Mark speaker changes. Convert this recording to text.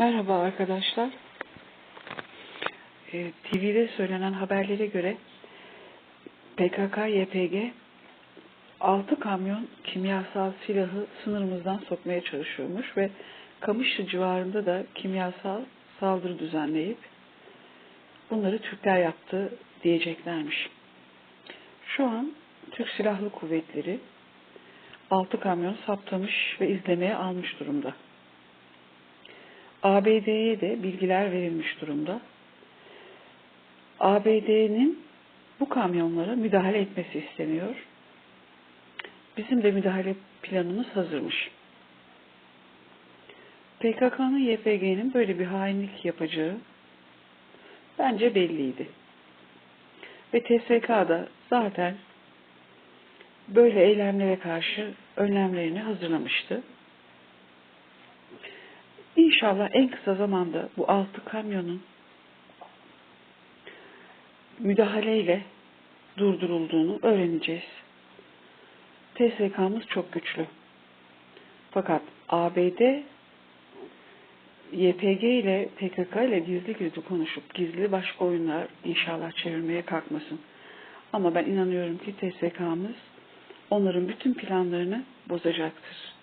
Speaker 1: Merhaba arkadaşlar. Ee, TV'de söylenen haberlere göre PKK-YPG 6 kamyon kimyasal silahı sınırımızdan sokmaya çalışıyormuş ve Kamışlı civarında da kimyasal saldırı düzenleyip bunları Türkler yaptı diyeceklermiş. Şu an Türk Silahlı Kuvvetleri 6 kamyon saptamış ve izlemeye almış durumda. ABD'ye de bilgiler verilmiş durumda. ABD'nin bu kamyonlara müdahale etmesi isteniyor. Bizim de müdahale planımız hazırmış. PKK'nın YPG'nin böyle bir hainlik yapacağı bence belliydi. Ve TSK da zaten böyle eylemlere karşı önlemlerini hazırlamıştı. İnşallah en kısa zamanda bu altı kamyonun müdahaleyle durdurulduğunu öğreneceğiz. TSK'mız çok güçlü. Fakat ABD YPG ile PKK ile gizli gizli konuşup gizli başka oyunlar inşallah çevirmeye kalkmasın. Ama ben inanıyorum ki TSK'mız onların bütün planlarını bozacaktır.